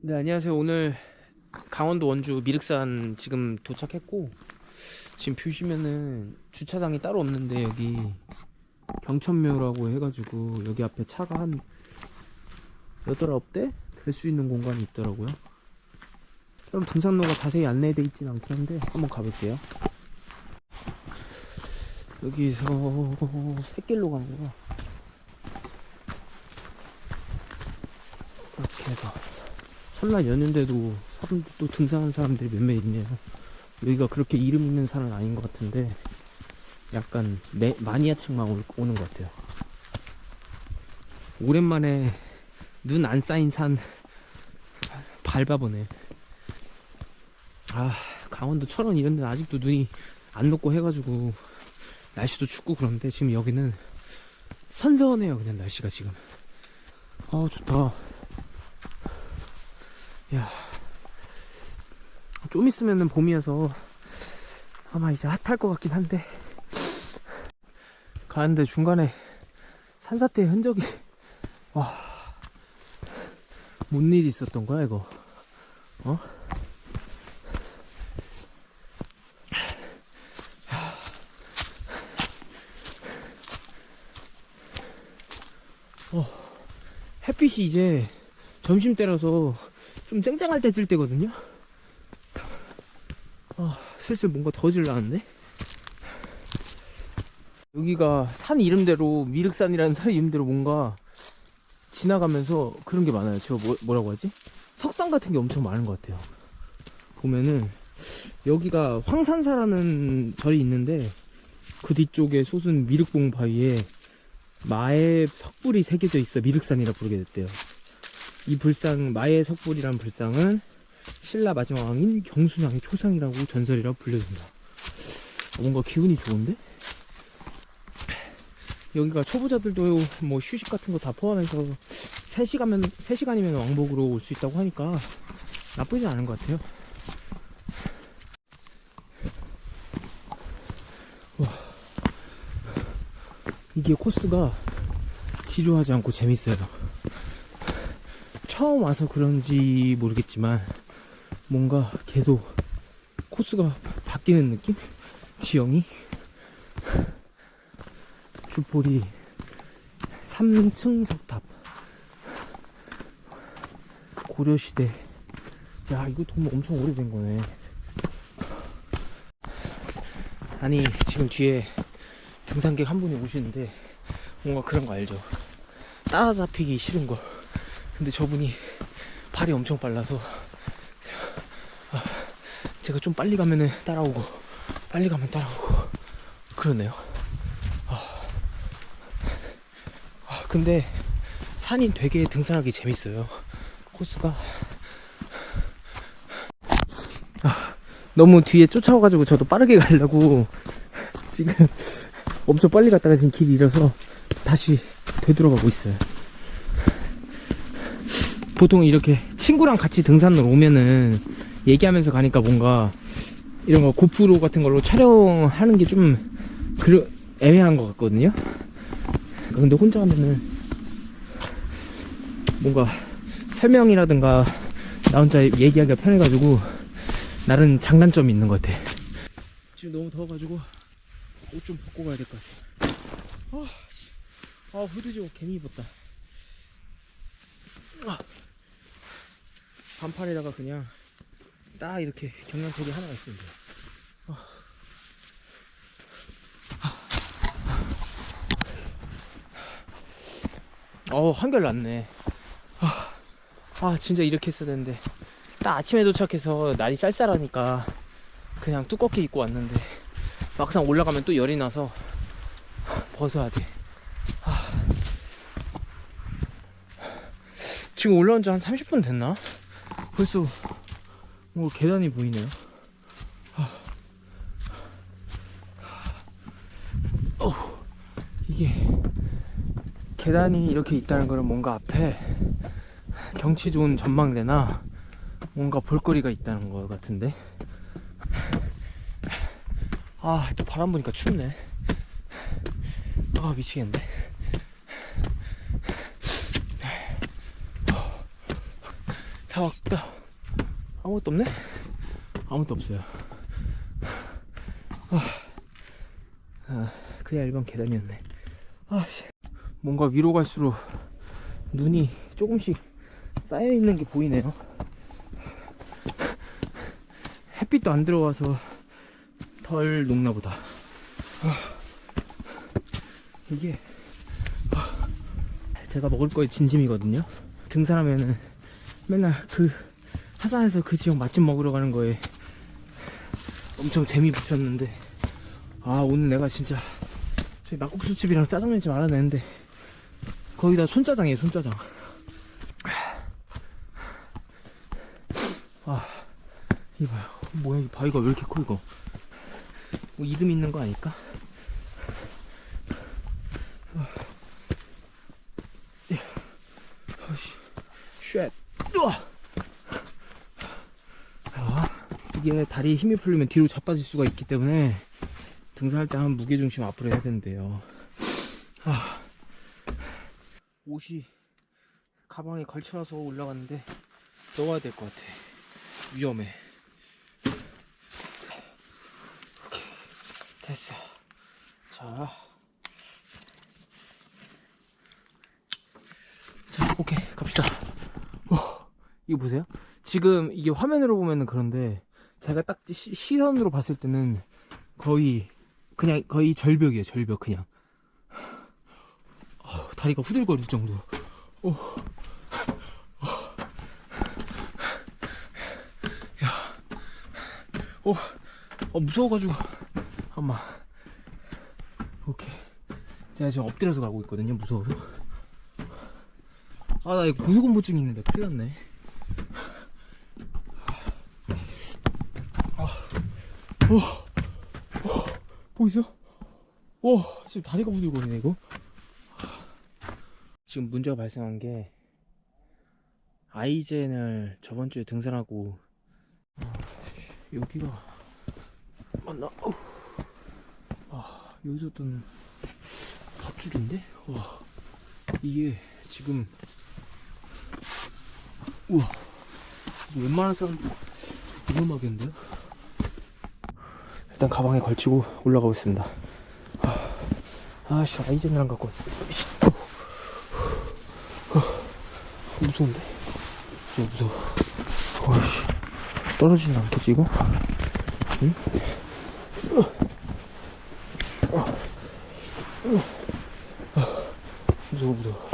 네, 안녕하세요. 오늘 강원도 원주 미륵산 지금 도착했고 지금 보시면은 주차장이 따로 없는데 여기 경천묘라고 해가지고 여기 앞에 차가 한 여덟 아홉 대될 수 있는 공간이 있더라고요. 그럼 등산로가 자세히 안내돼 있진 않긴 한데 한번 가볼게요. 여기서 샛길로 가는 거야. 이렇게 해서 설날 연휴인데도 사람 또 등산하는 사람들이 몇몇 있네요. 여기가 그렇게 이름 있는 산은 아닌 것 같은데 약간 매, 마니아층만 올- 오는 것 같아요. 오랜만에 눈 안 쌓인 산 밟아보네. 아 강원도 철원 이런 데는 아직도 눈이 안 녹고 해가지고 날씨도 춥고 그런데 지금 여기는 선선해요 그냥 날씨가 지금. 아 좋다. 야, 좀 있으면은 봄이어서 아마 이제 핫할 것 같긴 한데 가는데 중간에 산사태의 흔적이 와, 뭔 일이 있었던 거야 이거? 어? 어, 햇빛이 이제 점심 때라서 좀 쨍쨍할 때 찔 때거든요. 아, 슬슬 뭔가 더 질라는데? 여기가 산 이름대로 미륵산이라는 산 이름대로 뭔가 지나가면서 그런 게 많아요. 저 뭐, 뭐라고 하지? 석상 같은 게 엄청 많은 것 같아요. 보면은 여기가 황산사라는 절이 있는데 그 뒤쪽에 솟은 미륵봉 바위에 마의 석불이 새겨져 있어 미륵산이라 부르게 됐대요. 이 불상 마의 석불이란 불상은 신라 마지막 왕인 경순왕의 초상이라고 전설이라고 불려진다. 어, 뭔가 기분이 좋은데? 여기가 초보자들도 뭐 휴식 같은 거 다 포함해서 3시간면 3시간이면 왕복으로 올 수 있다고 하니까 나쁘지 않은 것 같아요. 와. 이게 코스가 지루하지 않고 재밌어요. 처음 와서 그런지 모르겠지만 뭔가 계속 코스가 바뀌는 느낌? 지형이? 주폴이 3층 석탑. 고려시대. 야 이거 정말 엄청 오래된 거네. 아니 지금 뒤에 등산객 한 분이 오시는데 뭔가 그런 거 알죠? 따라잡히기 싫은 거 근데 저분이 발이 엄청 빨라서 아, 제가 좀 빨리 가면은 따라오고 빨리 가면 따라오고 그러네요. 아, 아, 근데 산이 되게 등산하기 재밌어요. 코스가 아, 너무 뒤에 쫓아와가지고 저도 빠르게 가려고 지금 엄청 빨리 갔다가 지금 길 잃어서 다시 되돌아가고 있어요. 보통 이렇게 친구랑 같이 등산을 오면은 얘기하면서 가니까 뭔가 이런 거 고프로 같은 걸로 촬영하는 게 좀 그러 애매한 것 같거든요. 근데 혼자 하면은 뭔가 설명이라든가 나 혼자 얘기하기가 편해가지고 나름 장단점이 있는 것 같아. 지금 너무 더워가지고 옷 좀 벗고 가야 될 것 같아. 아, 씨. 아 후드지 옷 괜히 입었다. 아. 반팔에다가 그냥 딱 이렇게 경량턱이 하나가 있습니다. 어, 한결 낫네. 아, 아, 진짜 이렇게 했어야 되는데. 딱 아침에 도착해서 날이 쌀쌀하니까 그냥 두껍게 입고 왔는데 막상 올라가면 또 열이 나서 벗어야 돼. 아. 지금 올라온 지 한 30분 됐나? 벌써 뭐 계단이 보이네요. 아. 어, 이게 계단이 이렇게 있다는 거는 뭔가 앞에 경치 좋은 전망대나 뭔가 볼거리가 있다는 거 같은데. 아, 또 바람 부니까 춥네. 아, 미치겠네. 다 왔다. 아무것도 없네? 아무것도 없어요. 아, 아 그야 일반 계단이었네. 아, 씨. 뭔가 위로 갈수록 눈이 조금씩 쌓여 있는 게 보이네요. 햇빛도 안 들어와서 덜 녹나 보다. 아, 이게 아, 제가 먹을 거에 진심이거든요. 등산하면은 맨날 그 하산해서 그 지역 맛집 먹으러 가는 거에 엄청 재미 붙였는데 아 오늘 내가 진짜 저희 막국수집이랑 짜장면집 알아내는데 거의 다 손짜장이에요 손짜장. 아 이봐요. 뭐야 이 바위가 왜 이렇게 커 이거? 뭐 이름 있는 거 아닐까? 아씨 쉣 우와 자, 이게 다리에 힘이 풀리면 뒤로 자빠질 수가 있기 때문에 등산할 때 한 무게중심 앞으로 해야 된대요. 아, 옷이 가방에 걸쳐놔서 올라갔는데 넣어야 될 것 같아. 위험해. 오케이. 됐어. 자. 자, 오케이, 갑시다. 와, 이거 보세요. 지금 이게 화면으로 보면은 그런데 제가 딱 시, 시선으로 봤을 때는 거의 그냥 거의 절벽이에요, 절벽 그냥. 어, 다리가 후들거릴 정도. 오. 어. 야, 어, 어 무서워가지고 엄마. 오케이. 제가 지금 엎드려서 가고 있거든요, 무서워서. 아, 나 이거 고소공포증 있는데 큰일 났네. 어, 어, 보이세요? 오, 지금 다리가 후들거리네, 이거. 지금 문제가 발생한 게, 아이젠을 저번 주에 등산하고, 아, 여기가, 맞나? 어우. 아, 여기서 또 사투리인데? 와, 이게 지금 우와 웬만한 사람 위험하겠는데요? 일단 가방에 걸치고 올라가고 있습니다 아, 아씨 아이젠이랑 갖고 왔어 씨, 어, 어, 무서운데? 무서워 무서워 어이씨 떨어지진 않겠지 이거? 응? 무서워 무서워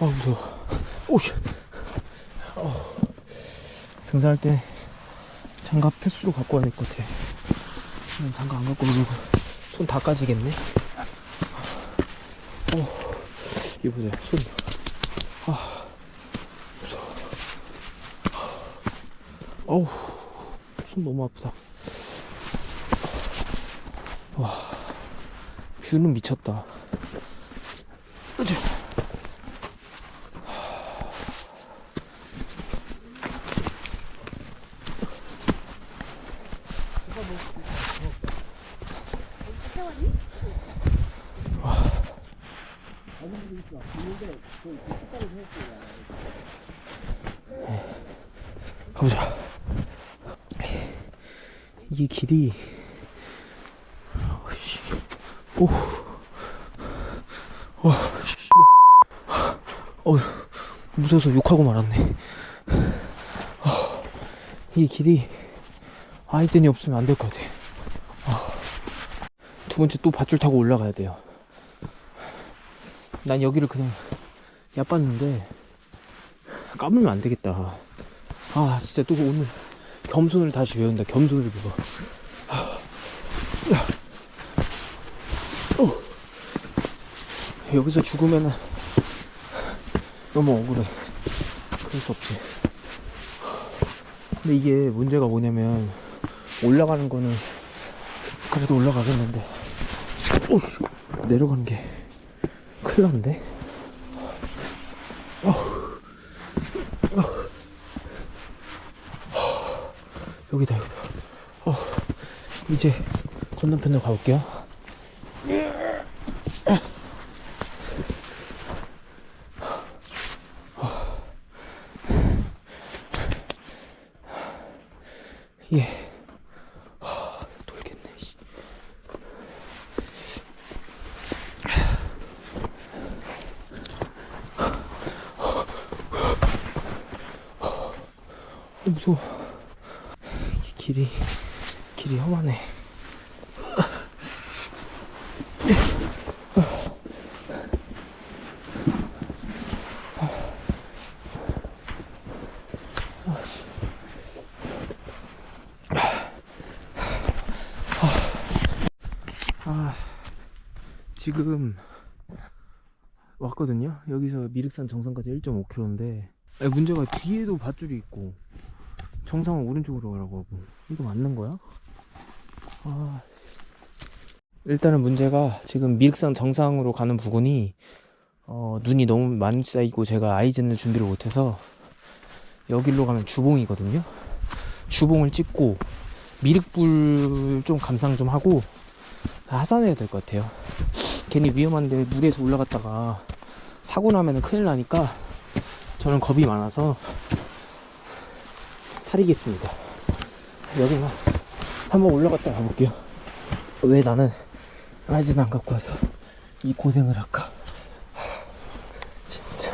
아 무서워 오씨 어. 등산할 때 장갑 필수로 갖고 와야 될 것 같아 난 장갑 안 갖고 오고. 손 다 까지겠네? 어. 보자 손. 아, 무서워. 어우 손 너무 아프다. 와 뷰는 미쳤다. 어디? 가보자. 이게 길이, 어이씨, 오, 와, 씨, 어, 무서워서 욕하고 말았네. 아, 이 길이 아이덴이 없으면 안 될 것 같아. 아, 두 번째 또 밧줄 타고 올라가야 돼요. 난 여기를 그냥 얕봤는데 까불면 안 되겠다. 아 진짜 또 오늘 겸손을 다시 배운다. 겸손을 배워. 아, 야. 어. 여기서 죽으면 너무 억울해. 그럴 수 없지. 근데 이게 문제가 뭐냐면 올라가는 거는 그래도 올라가겠는데 오, 내려가는 게 큰일 났는데. 여기다 여기다 어. 이제 건너편으로 가볼게요 무서워. 이 길이 길이 험하네. 아, 지금 왔거든요. 여기서 미륵산 정상까지 1.5km인데 문제가 뒤에도 밧줄이 있고 정상은 오른쪽으로 가라고 하고 이거 맞는 거야? 아, 일단은 문제가 지금 미륵산 정상으로 가는 부분이 어, 눈이 너무 많이 쌓이고 제가 아이젠을 준비를 못해서 여기로 가면 주봉이거든요. 주봉을 찍고 미륵불 좀 감상 좀 하고 하산해야 될 것 같아요. 괜히 위험한데 물에서 올라갔다가 사고 나면 큰일 나니까 저는 겁이 많아서 사리겠습니다. 여기만 한번 올라갔다 가볼게요. 왜 나는 아이젠 안 갖고 와서 이 고생을 할까? 진짜.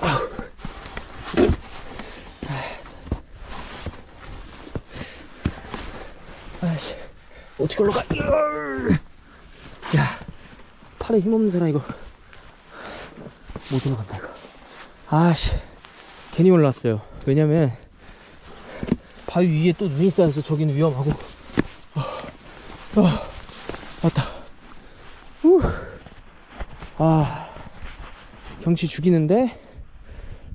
아우. 아이씨. 어떻게 올라가? 야, 팔에 힘없는 사람 이거 못 올라간다 이거. 아씨, 괜히 올라왔어요. 왜냐면 바위 위에 또 눈이 쌓여서 저기는 위험하고. 아, 아, 왔다. 후. 아, 경치 죽이는데,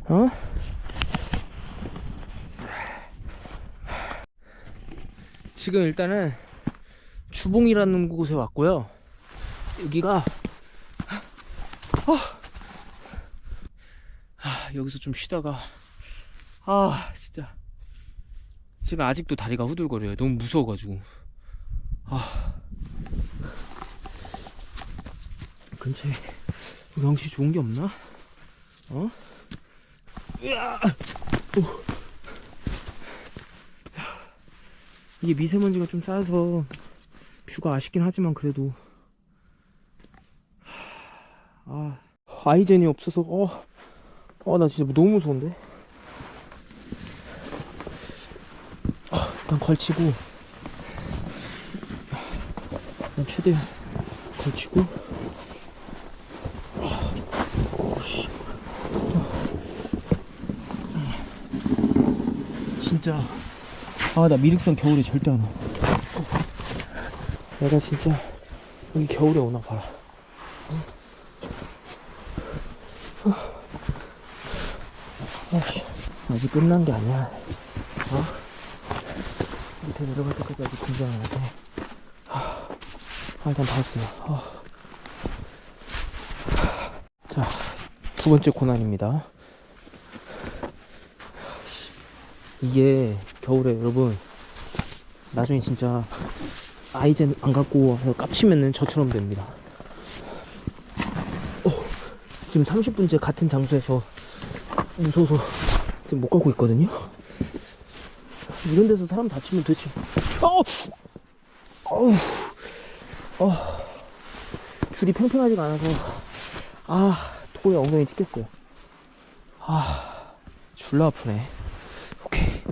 어? 지금 일단은 주봉이라는 곳에 왔고요. 여기가 아, 아, 여기서 좀 쉬다가 아 진짜 지금 아직도 다리가 후들거려요. 너무 무서워가지고 아 근처에 경치 좋은 게 없나? 어? 으아! 오. 이게 미세먼지가 좀 쌓여서 뷰가 아쉽긴 하지만 그래도 아 아이젠이 없어서 어, 어, 나 진짜 너무 무서운데 어, 일단 걸치고 최대한 걸치고. 진짜 아 나 미륵산 겨울에 절대 안 와. 내가 진짜 여기 겨울에 오나? 어. 아씨 아직 끝난 게 아니야. 어? 밑에 내려갈 때까지 아직 긴장을 안 해. 아, 일단 다 왔어요. 아. 자, 두 번째 고난입니다. 이게 겨울에 여러분 나중에 진짜 아이젠 안 갖고 와서 깝치면은 저처럼 됩니다. 어, 지금 30분째 같은 장소에서 무서워서 지금 못 가고 있거든요. 이런 데서 사람 다치면 도대체 어, 어우, 어, 줄이 팽팽하지가 않아서 아 토에 엉덩이 찍혔어요. 아 줄라 아프네. 오케이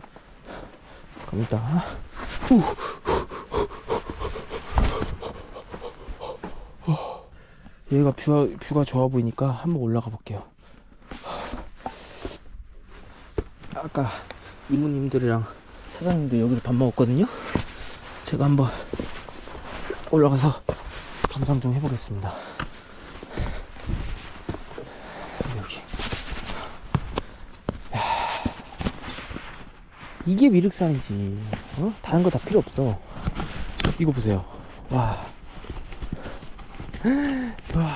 갑니다. 후. 여기가 뷰가, 뷰가 좋아 보이니까 한번 올라가 볼게요. 아까 이모님들이랑 사장님도 여기서 밥 먹었거든요. 제가 한번 올라가서 감상 좀 해보겠습니다. 여기. 야, 이게 미륵산이지. 어? 다른 거 다 필요 없어. 이거 보세요. 와. 와.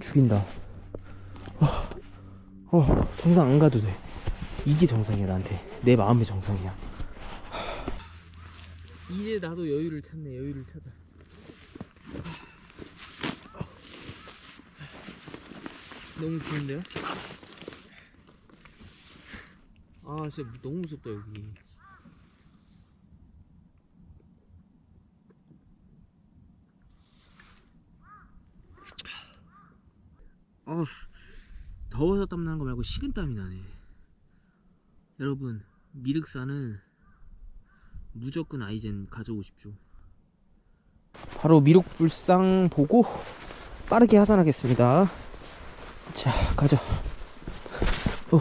죽인다. 어, 어, 정상 안 가도 돼. 이게 정상이야, 나한테. 내 마음의 정상이야. 이제 나도 여유를 찾네, 여유를 찾아. 너무 좋은데요? 아 진짜 너무 무섭다 여기 어 더워서 땀나는 거 말고 식은 땀이 나네 여러분 미륵산은 무조건 아이젠 가져오십시오 바로 미륵불상 보고 빠르게 하산하겠습니다. 자 가자. 후.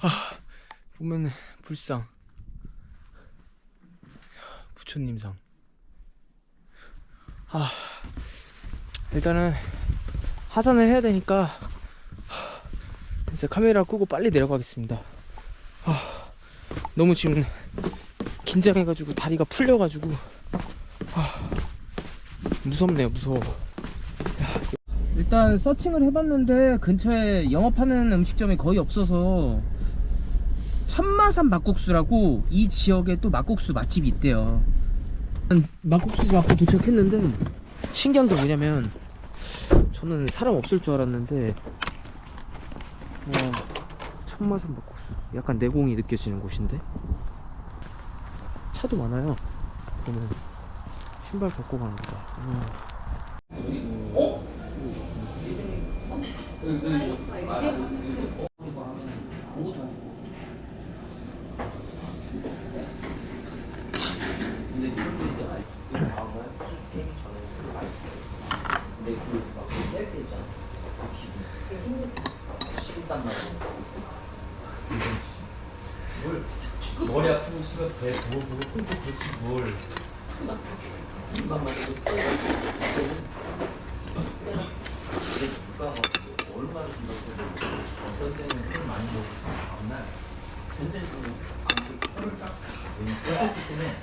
아, 보면은 불상. 부처님상. 아 일단은 하산을 해야 되니까 하, 이제 카메라 끄고 빨리 내려가겠습니다. 아, 너무 지금 긴장해가지고 다리가 풀려가지고 아, 무섭네요 무서워. 일단 서칭을 해봤는데 근처에 영업하는 음식점이 거의 없어서 천마산 막국수라고 이 지역에 또 막국수 맛집이 있대요. 막국수 집 앞에 도착했는데 신기한 게 뭐냐면 저는 사람 없을 줄 알았는데 와 천마산 막국수. 약간 내공이 느껴지는 곳인데? 차도 많아요. 보면 신발 벗고 가는 거다. 음. 머리 아프고 싶어 배 부어 부어 끊고 그렇지 뭘 얼마나 준다고 어떤 때는 술 많이 먹고 다음날 혀를 딱 두껍기 때문에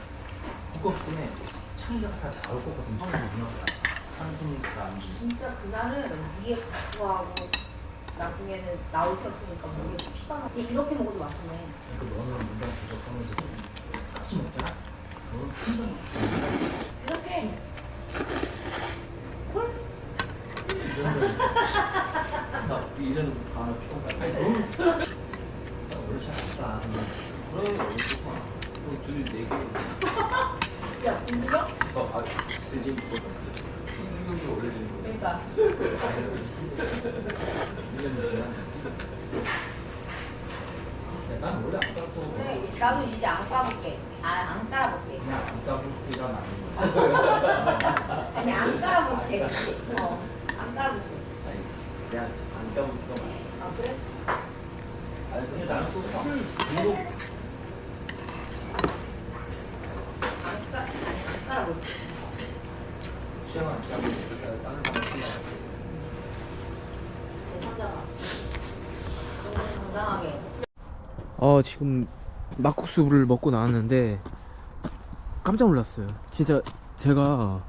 두껍기 때문에 창자가 다 나올 것 같은 처음에 누나가 한숨이니까 안 주. 진짜 그날은 위에 가수하고 나중에는 나올 게 없으니까 목에서 피가 나. 이렇게 먹어도 맛있네. 그러니까 너는 문장 부족하면서 같이 먹잖아. 이렇게 나 이래는 다 피곤해. 나 원래 잘했다. 그래 좋아. 우리 둘이 네 개. 야 진짜? 어, 아, 대진 그거 신경도 원래 지는 거. 그러니까 1년 전에. 난 원래 안 땄어. 그래, 나도 이제 안 까볼게. 아 안 깔아볼게. 그냥 안 따블기가 나는 거야. 아니 안 깔아볼게. 어안 깔아볼게. 아니, 그냥 안 따블기가 많아. 아 그래? 아니, 근데 나는 또 막, 운동 안 깔, 아니 안 깔아볼게. 취향 안 취하고 다른 사람 취향. 내 상자가 너무 당당하게. 어 지금 막국수를 먹고 나왔는데 깜짝 놀랐어요. 진짜 제가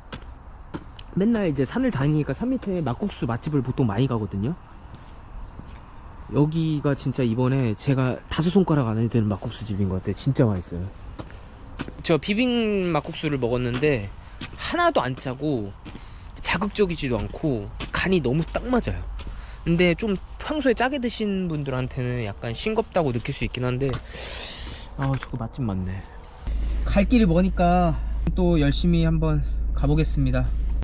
맨날 이제 산을 다니니까 산 밑에 막국수 맛집을 보통 많이 가거든요. 여기가 진짜 이번에 제가 다섯 손가락 안에 드는 막국수 집인 것 같아요. 진짜 맛있어요. 저 비빔 막국수를 먹었는데 하나도 안 짜고 자극적이지도 않고 간이 너무 딱 맞아요. 근데 좀 평소에 짜게 드신 분들한테는 약간 싱겁다고 느낄 수 있긴 한데 아 저거 맛집 맞네 갈 길이 머니까 또 열심히 한번 가보겠습니다